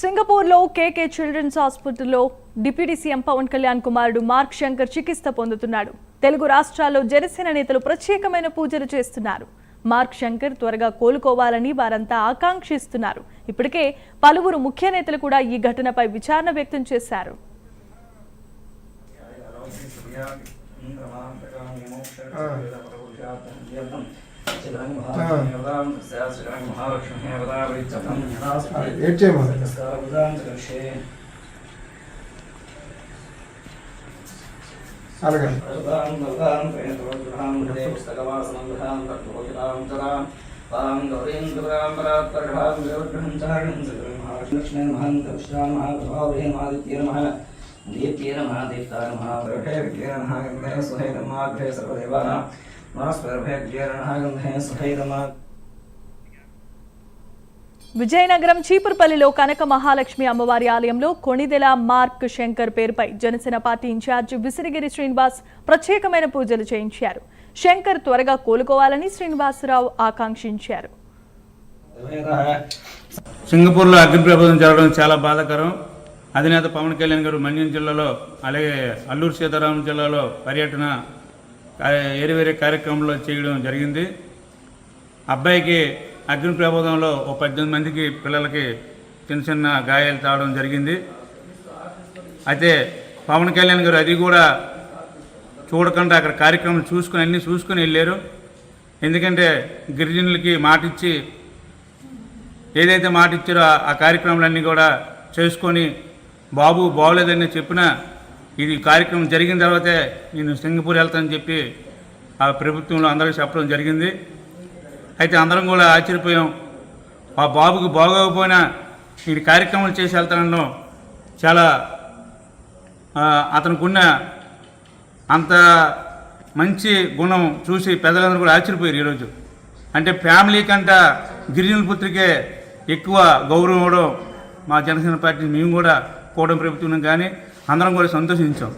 సింగపూర్లో KK children's హాస్పిటల్లో deputy CM Pawan Kalyan కుమారుడు మార్క్ శంకర్ చికిత్స పొందుతున్నాడు. తెలుగు రాష్ట్రాల్లో జనసేన నేతలు ప్రత్యేకమైన పూజలు చేస్తున్నారు. మార్క్ శంకర్ త్వరగా కోలుకోవాలని వారంతా ఆకాంక్షిస్తున్నారు. ఇప్పటికే పలువురు ముఖ్య నేతలు కూడా ఈ ఘటనపై విచారణ వ్యక్తం చేశారు. ఏడ్ చేయమని అలాగే స్వహైరమా విజయనగరం చీపురుపల్లిలో కనక మహాలక్ష్మి అమ్మవారి ఆలయంలో కొణిదెల మార్క్ శంకర్ పేరుపై జనసేన పార్టీ ఇన్ఛార్జ్ విసిరిగిరి శ్రీనివాస్ ప్రత్యేకమైన పూజలు చేయించారు. శంకర్ త్వరగా కోలుకోవాలని శ్రీనివాసరావు ఆకాంక్షించారు. సింగపూర్లో అగ్ని ప్రబోధం జరగడం చాలా బాధాకరం. అధినేత పవన్ కళ్యాణ్ గారు మన్యం జిల్లాలో అలాగే అల్లూరు సీతారామం జిల్లాలో పర్యటన వేరే వేరే కార్యక్రమంలో చేయడం జరిగింది. అబ్బాయికి అగ్ని ప్రమాదంలో ఓ పద్దెనిమిది మందికి పిల్లలకి చిన్న చిన్న గాయాలు తావడం జరిగింది. అయితే పవన్ కళ్యాణ్ గారు అది కూడా చూడకుండా అక్కడ కార్యక్రమం చూసుకుని అన్నీ చూసుకుని వెళ్ళారు. ఎందుకంటే గిరిజనులకి మాటిచ్చి ఏదైతే మాట ఇచ్చారో ఆ- ఆ కార్యక్రమాలన్నీ కూడా చేసుకొని బాబు బాగోలేదని చెప్పినా ఇది కార్యక్రమం జరిగిన తర్వాతే నేను సింగపూర్ వెళ్తానని చెప్పి ఆ ప్రభుత్వంలో అందరికీ చెప్పడం జరిగింది. అయితే అందరం కూడా ఆశ్చర్యపోయాం. ఆ బాబుకి బాగోకపోయినా నేను కార్యక్రమాలు చేసి వెళ్తానడం చాలా అతనికి ఉన్న అంత మంచి గుణం చూసి పెద్దలందరూ కూడా ఆశ్చర్యపోయారు ఈరోజు. అంటే ఫ్యామిలీ కంట గిరిజన పుత్రికే ఎక్కువ గౌరవం ఇవ్వడం మా జనసేన పార్టీ మేము కూడా కూటమి ప్రభుత్వం కానీ అందరం కూడా సంతోషించాం